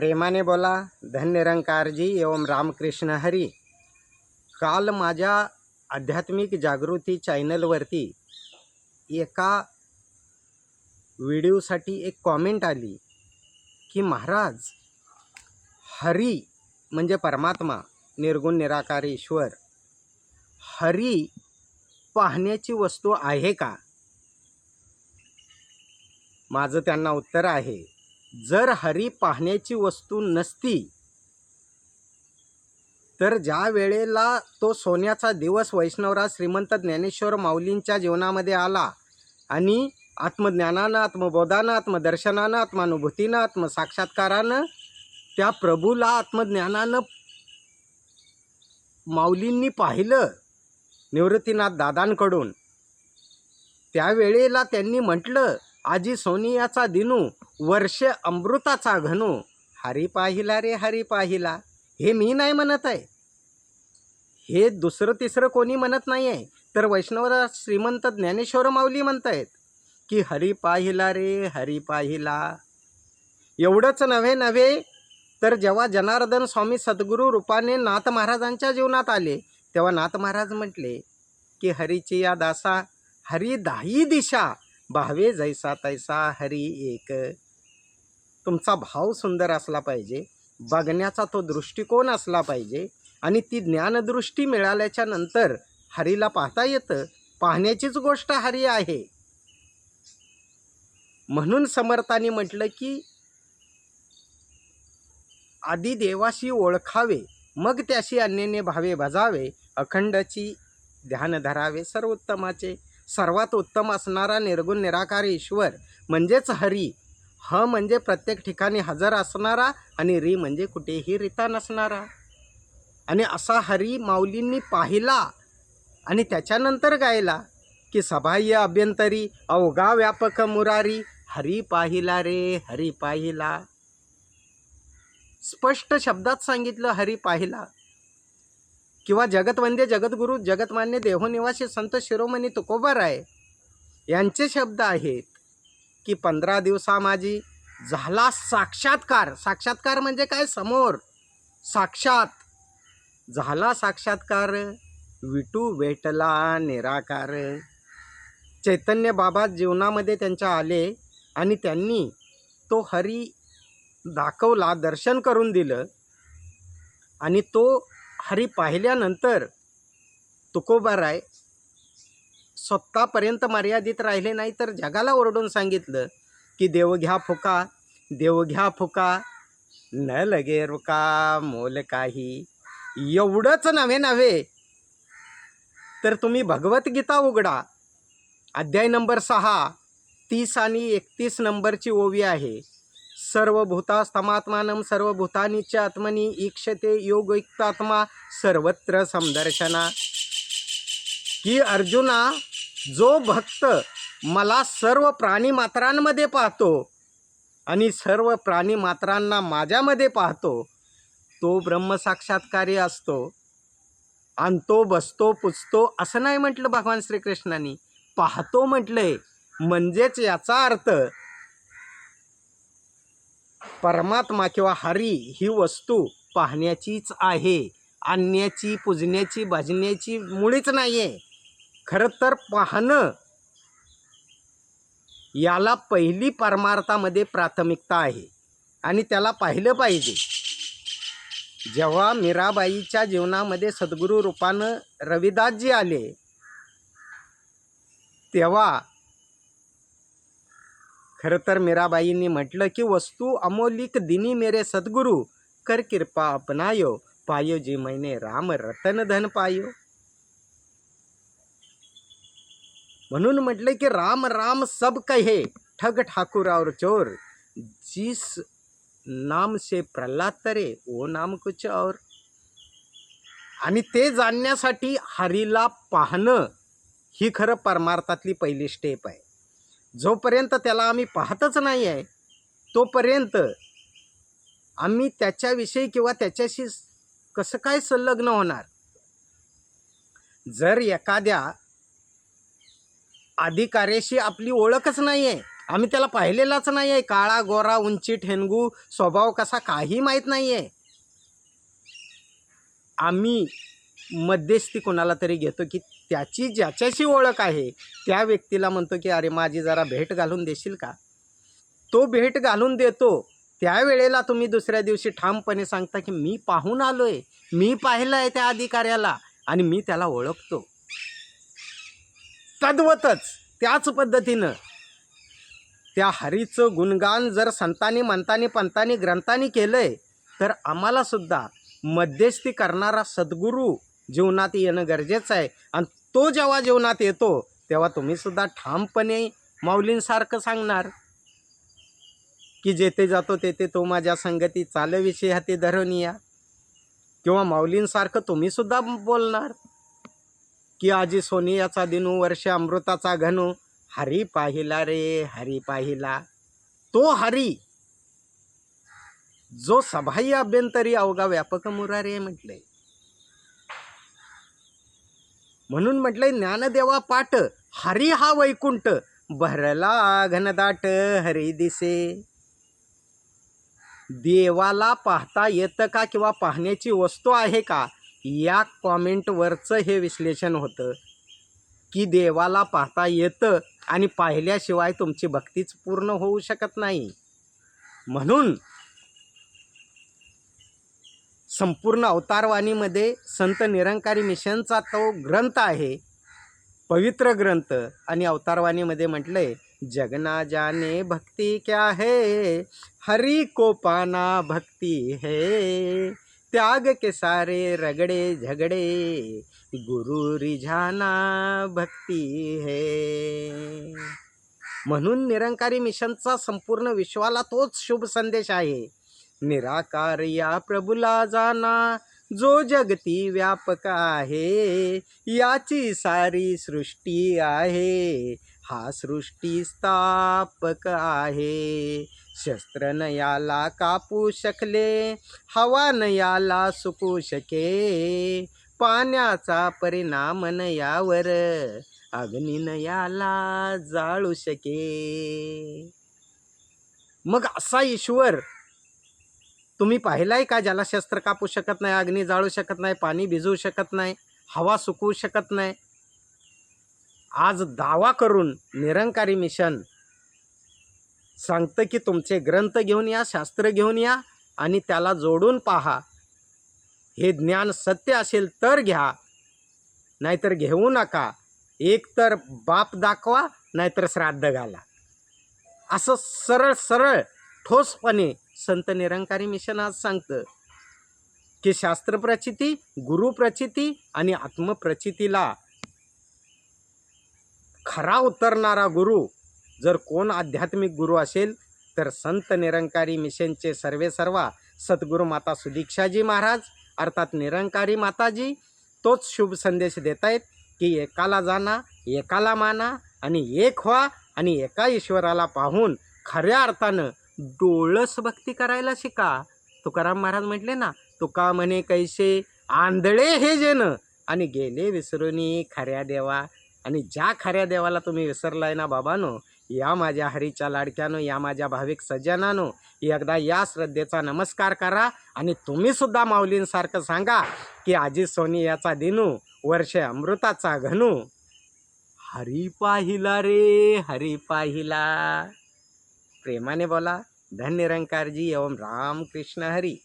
प्रेमाने बोला धन्यरंकारजी एवं रामकृष्ण हरी. काल माझ्या आध्यात्मिक जागृती चॅनलवरती एका व्हिडिओसाठी एक कॉमेंट आली की महाराज हरी म्हणजे परमात्मा निर्गुण निराकार ईश्वर. हरी पाहण्याची वस्तू आहे का? माझं त्यांना उत्तर आहे. जर हरी पाहण्याची वस्तू नसती तर ज्या वेळेला तो सोन्याचा दिवस वैष्णवराज श्रीमंत ज्ञानेश्वर माऊलींच्या जीवनामध्ये आला आणि आत्मज्ञानानं आत्मबोधानं आत्मदर्शनानं आत्मानुभूतीनं आत्मसाक्षात्कारानं त्या प्रभूला आत्मज्ञानानं माऊलींनी पाहिलं निवृत्तीनाथ दादांकडून त्यावेळेला त्यांनी म्हटलं आजी सोनियाचा दिनू वर्ष अमृताचा घनू. हरी पाहिला रे हरी पाहिला. हे मी नाही म्हणत आहे. हे दुसरं तिसरं कोणी म्हणत नाही आहे तर वैष्णव श्रीमंत ज्ञानेश्वर माऊली म्हणत आहेत की हरी पाहिला रे हरी पाहिला. एवढंच नव्हे नव्हे. तर जेव्हा जनार्दन स्वामी सद्गुरू रूपाने नाथ महाराजांच्या जीवनात आले तेव्हा नाथ महाराज म्हटले की हरीची या दासा हरी दाही दिशा. भावे जैसा तैसा हरी एक। तुमचा भाव सुंदर असला पाहिजे बघण्याचा तो दृष्टिकोन असला पाहिजे आणि ती ज्ञानदृष्टी मिळाल्याच्या नंतर हरीला पाहता येतं पाहण्याचीच गोष्ट हरी आहे. म्हणून समर्थाने म्हटलं की आधी देवाशी ओळखावे मग त्याशी अन्यने भावे भजावे अखंडची ध्यान धरावे सर्वोत्तमाचे. सर्वात उत्तम असणारा निर्गुण निराकार ईश्वर म्हणजेच हरी. ह म्हणजे प्रत्येक ठिकाणी हजर असणारा आणि री म्हणजे कुठेही रिता नसणारा. आणि असा हरी माऊलींनी पाहिला आणि त्याच्यानंतर गायला की सबाह्य अभ्यंतरी अवघा व्यापक मुरारी हरी पाहिला रे हरी पाहिला. स्पष्ट शब्दात सांगितलं हरी पाहिला. किंवा जगतवंदे जगद्गुरू जगतमान्य देहोनिवासी संत शिरोमणी तुकोबर आहे यांचे शब्द आहेत की पंधरा दिवसा माझी झाला साक्षात्कार. साक्षात्कार म्हणजे काय? समोर. साक्षात. झाला साक्षात्कार विटू वेटला निराकार. चैतन्य बाबा जीवनामध्ये त्यांच्या आले आणि त्यांनी तो हरी दाखवला दर्शन करून दिलं आणि तो हरी पाहिल्यानंतर तुकोबाराय स्वतःपर्यंत मर्यादित राहिले नाही तर जगाला ओरडून सांगितलं की देव घ्या फुका देव घ्या फुका न लगे रुका मोल काही. एवढंच नव्हे नव्हे. तर तुम्ही भगवद्गीता उघडा. अध्याय नंबर सहा तीस आणि एकतीस नंबरची ओवी आहे. सर्वभूतास्तमात्मानं सर्वभूतानीच आत्मनी ईक्षते योगयुक्तात्मा सर्वत्र समदर्शना की अर्जुना जो भक्त मला सर्व प्राणी मात्रांमध्ये पाहतो आणि सर्व प्राणी मात्रांना माझ्यामध्ये पाहतो तो ब्रह्मसाक्षात्कारी असतो आणतो बसतो पुजतो असं नाही म्हटलं भगवान श्रीकृष्णाने. पाहतो म्हटलंय. म्हणजेच याचा अर्थ परमात्मा किंवा हरी ही वस्तू पाहण्याचीच आहे. आणण्याची पुजण्याची भजण्याची मुळीच नाही आहे खरं तर पाहणं याला पहिली परमार्थामध्ये प्राथमिकता आहे आणि त्याला पाहिलं पाहिजे. जेव्हा मीराबाईच्या जीवनामध्ये सद्गुरू रूपानं रविदासजी आले तेव्हा खरं तर मीराबाईंनी म्हटलं की वस्तू अमोलिक दिनी मेरे सद्गुरू कर कृपा अपनायो पायो जी मैने राम रतन धन पायो. म्हणून म्हटलं की राम राम सब कहे ठग ठाकूर और चोर जिस नाम से प्रल्हाद तरे ओ नाम कुछ और. आणि ते जाणण्यासाठी हरीला पाहणं ही खरं परमार्थातली पहिली स्टेप आहे. जोपर्यंत त्याला आम्ही पाहतच नाही आहे तोपर्यंत आम्ही त्याच्याविषयी किंवा त्याच्याशी कसं काय संलग्न होणार? जर एखाद्या अधिकाऱ्याशी आपली ओळखच नाही आहे आम्ही त्याला पाहिलेलाच नाही आहे काळा गोरा उंची ठेणगू स्वभाव कसा काही माहीत नाही आहे. आम्ही मध्यस्थी कोणाला तरी घेतो की त्याची ज्याच्याशी ओळख आहे त्या व्यक्तीला म्हणतो की अरे माझी जरा भेट घालून देशील का? तो भेट घालून देतो. त्यावेळेला तुम्ही दुसऱ्या दिवशी ठामपणे सांगता की मी पाहून आलो आहे मी पाहिलं आहे त्या अधिकाऱ्याला आणि मी त्याला ओळखतो. तद्वतच त्याच पद्धतीनं त्या हरीचं गुणगान जर संतांनी मंतांनी पंतांनी ग्रंथांनी केलंय तर आम्हालासुद्धा मध्यस्थी करणारा सद्गुरू जीवनात येणं गरजेचं आहे. आणि तो जेव्हा जीवनात येतो तेव्हा तुम्हीसुद्धा ठामपणे माऊलींसारखं सांगणार. की जेथे जातो तेथे तो माझ्या संगती चालविषयी हाती धरून या. किंवा माऊलींसारखं तुम्हीसुद्धा बोलणार. की आजी सोनियाचा दिनू वर्ष अमृताचा घनू. हरी पाहिला रे हरी पाहिला. तो हरी. जो सभाई अभ्यंतरी अवघा व्यापक मुरारे म्हटले. म्हणून म्हटलंय ज्ञानदेवा पाठ हरी हा वैकुंठ भरला घनदाट हरी दिसे. देवाला पाहता येतं का किंवा पाहण्याची वस्तू आहे का? या कॉमेंटवरचं हे विश्लेषण होतं. की देवाला पाहता येतं आणि पाहिल्याशिवाय तुमची भक्तीच पूर्ण होऊ शकत नाही. म्हणून संपूर्ण अवतारवाणीमध्ये संत निरंकारी मिशनचा तो ग्रंथ आहे. पवित्र ग्रंथ. आणि अवतारवाणीमध्ये म्हटलंय जगना जाने भक्ती क्या है? हरी को पाना भक्ती है? त्याग के सारे रगड़े झगड़े गुरु रिझाना भक्ती है? म्हणून निरंकारी मिशनचा संपूर्ण विश्वाला तोच शुभ संदेश आहे. निराकार या प्रभुला जाना जो जगती व्यापक आहे याची सारी सृष्टी आहे. हा सृष्टी स्थापक आहे. शस्त्र न याला कापू शकले हवा न याला सुकू शके. पाण्याचा परिणाम न यावर अग्निन याला जाळू शके. मग असा ईश्वर तुम्ही पाहिलाय का ज्याला शस्त्र कापू शकत नाही अग्नी जाळू शकत नाही पाणी भिजवू शकत नाही हवा सुकवू शकत नाही? आज दावा करून निरंकारी मिशन सांगतं की तुमचे ग्रंथ घेऊन या शास्त्र घेऊन या आणि त्याला जोडून पहा. हे ज्ञान सत्य असेल तर घ्या नाहीतर घेऊ नका. एक तर बाप दाखवा नाहीतर श्राद्ध घाला. असं सरळ सरळ ठोसपणे संत निरंकारी मिशन आज सांगतं की शास्त्रप्रचिती गुरुप्रचिती आणि आत्मप्रचितीला खरा उतरणारा गुरु जर कोण आध्यात्मिक गुरु असेल तर संत निरंकारी मिशनचे सर्वे सर्वा सद्गुरू माता सुदीक्षाजी महाराज अर्थात निरंकारी माताजी तोच शुभ संदेश देत आहेत की एकाला जाणा एकाला माना आणि एक व्हा आणि एका ईश्वराला पाहून खऱ्या अर्थानं डोळस भक्ती करायला शिका. तुकाराम महाराज म्हटले ना तुका म्हणे कैसे आंधळे हे जेन आणि गेले विसरूनी खऱ्या देवा. आणि ज्या खऱ्या देवाला तुम्ही विसरलाय ना बाबानो या माझ्या हरीच्या लाडक्यानो या माझ्या भाविक सज्जनानो एकदा या श्रद्धेचा नमस्कार करा आणि तुम्ही सुद्धा माऊलींसारखं सांगा की आजी सोनी याचा दिनू वर्ष अमृताचा घनू. हरी पाहिला रे हरी पाहिला. प्रेमाने बोला. धन्य निरंकारजी एवं राम कृष्ण हरी।